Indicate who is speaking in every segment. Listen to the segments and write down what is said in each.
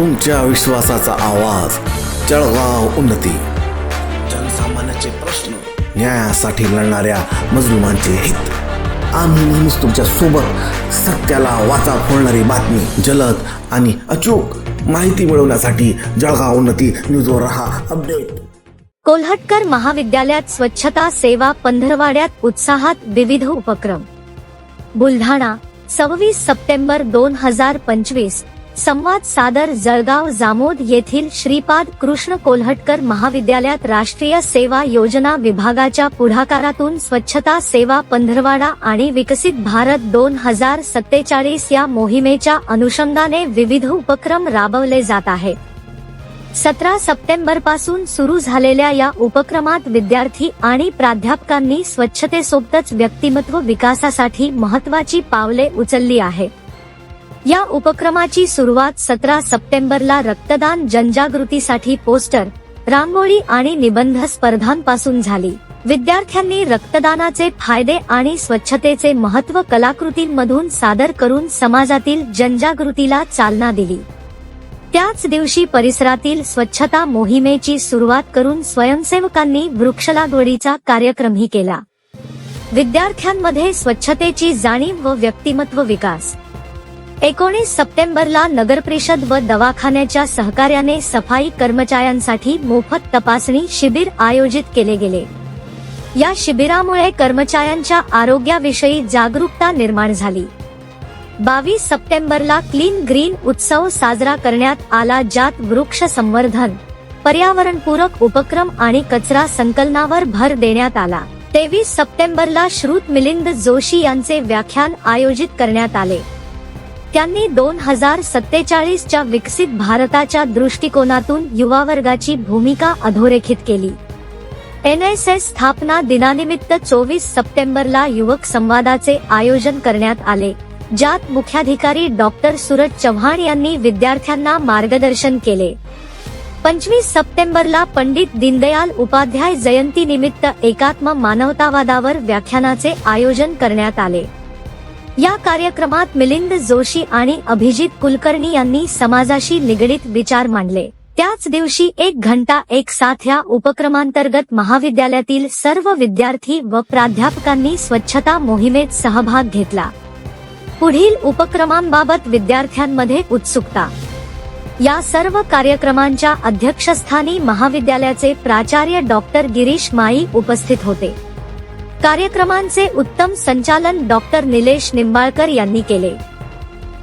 Speaker 1: तुमच्या विश्वासाचा आवाज. जळगाव उन्नती. जनसामान्याचे प्रश्न न्यायासाठी लढणाऱ्या मजलुमांचे हित. आम्ही नेहमीच तुमच्यासोबत सत्याला वाचा फोडणारी बातमी जलद आणि अचूक माहिती मिळवण्यासाठी जळगाव उन्नती न्यूजवर रहा अपडेट.
Speaker 2: कोल्हटकर महाविद्यालयात स्वच्छता सेवा पंधरवाड्यात उत्साहात विविध उपक्रम. बुलढाणा सव्वीस सप्टेंबर दोन हजार पंचवीस. संवाद सादर जळगाव जामोद येथील श्रीपाद कृष्ण कोल्हटकर महाविद्यालयात राष्ट्रीय सेवा योजना विभागाच्या पुढाकारातून स्वच्छता सेवा पंधरवाडा आणि विकसित भारत दोन हजार सत्तेचाळीस या मोहिमेच्या अनुषंगाने विविध उपक्रम राबवले जात आहेत. सतरा सप्टेंबरपासून सुरू झालेल्या या उपक्रमात विद्यार्थी आणि प्राध्यापकांनी स्वच्छतेसोबतच व्यक्तिमत्व विकासासाठी महत्वाची पावले उचलली आहे या उपक्रमाची सुरुवात सतरा सप्टेंबरला रक्तदान जनजागृतीसाठी पोस्टर रांगोळी आणि निबंध स्पर्धांपासून झाली. विद्यार्थ्यांनी रक्तदानाचे फायदे आणि स्वच्छतेचे महत्त्व कलाकृतींमधून सादर करून समाजातील जनजागृतीला चालना दिली. त्याच दिवशी परिसरातील स्वच्छता मोहिमेची सुरुवात करून स्वयंसेवकांनी वृक्षलागवडीचा कार्यक्रमही केला. विद्यार्थ्यांमध्ये स्वच्छतेची जाणीव व व्यक्तिमत्व विकास. एकोणीस सप्टेंबरला नगरपरिषद व दवाखान्याच्या सहकार्याने सफाई कर्मचाऱ्यांसाठी मोफत तपासणी शिबिर आयोजित केले गेले. या शिबिरामुळे कर्मचाऱ्यांच्या आरोग्याविषयी जागरूकता निर्माण झाली. बावीस सप्टेंबरला क्लीन ग्रीन उत्सव साजरा करण्यात आला ज्यात वृक्ष संवर्धन पर्यावरणपूरक उपक्रम आणि कचरा संकलनावर भर देण्यात आला. तेवीस सप्टेंबरला श्रुत मिलिंद जोशी यांचे व्याख्यान आयोजित करण्यात आले. त्यांनी दोन हजार सत्तेचाळीसच्या विकसित भारताच्या दृष्टिकोनातून युवा वर्गाची भूमिका अधोरेखित केली. एन एस एस स्थापना दिनानिमित्त चोवीस सप्टेंबरला युवक संवादाचे आयोजन करण्यात आले ज्यात मुख्याधिकारी डॉक्टर सूरज चव्हाण यांनी विद्यार्थ्यांना मार्गदर्शन केले. पंचवीस सप्टेंबरला पंडित दीनदयाल उपाध्याय जयंती निमित्त एकात्म मानवतावादावर व्याख्यानाचे आयोजन करण्यात आले. या कार्यक्रमात मिलिंद जोशी आणि अभिजित कुलकर्णी यांनी समाजाशी निगडीत विचार मांडले. त्याच दिवशी एक घंटा एक साथ या उपक्रमांतर्गत महाविद्यालयातील सर्व विद्यार्थी व प्राध्यापकांनी स्वच्छता मोहिमेत सहभाग घेतला. पुढील उपक्रमांबाबत विद्यार्थ्यांमध्ये उत्सुकता. या सर्व कार्यक्रमांच्या अध्यक्षस्थानी महाविद्यालयाचे प्राचार्य डॉक्टर गिरीश माई उपस्थित होते. कार्यक्रमांचे उत्तम संचालन डॉक्टर निलेश निंबाळकर यांनी केले.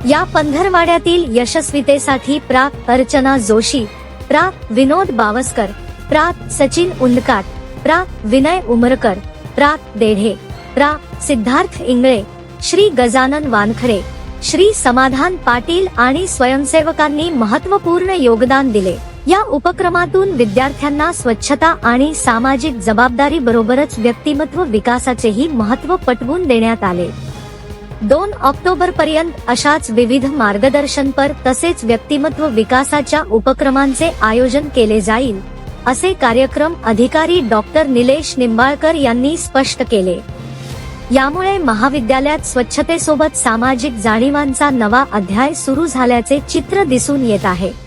Speaker 2: या पंधरवाड्यातील यशस्वीतेसाठी प्रा. अर्चना जोशी प्रा. विनोद बावस्कर प्रा. सचिन उंडकाट प्रा. विनय उमरकर प्रा. देढे प्रा. सिद्धार्थ इंगळे श्री गजानन वानखडे श्री समाधान पाटील आणि स्वयंसेवकांनी महत्त्वपूर्ण योगदान दिले. या उपक्रमातून विद्यार्थ्यांना स्वच्छता आणि सामाजिक जबाबदारी बरोबरच व्यक्तिमत्व विकासाचेही महत्त्व पटवून देण्यात आले. दोन ऑक्टोबर पर्यंत अशाच विविध मार्गदर्शनपर तसेच व्यक्तिमत्व विकासाच्या उपक्रमांचे आयोजन केले जाईल असे कार्यक्रम अधिकारी डॉक्टर निलेश निंबाळकर यांनी स्पष्ट केले. यामुळे महाविद्यालयात स्वच्छतेसोबत सामाजिक जाणीवांचा नवा अध्याय सुरू झाल्याचे चित्र दिसून येत आहे.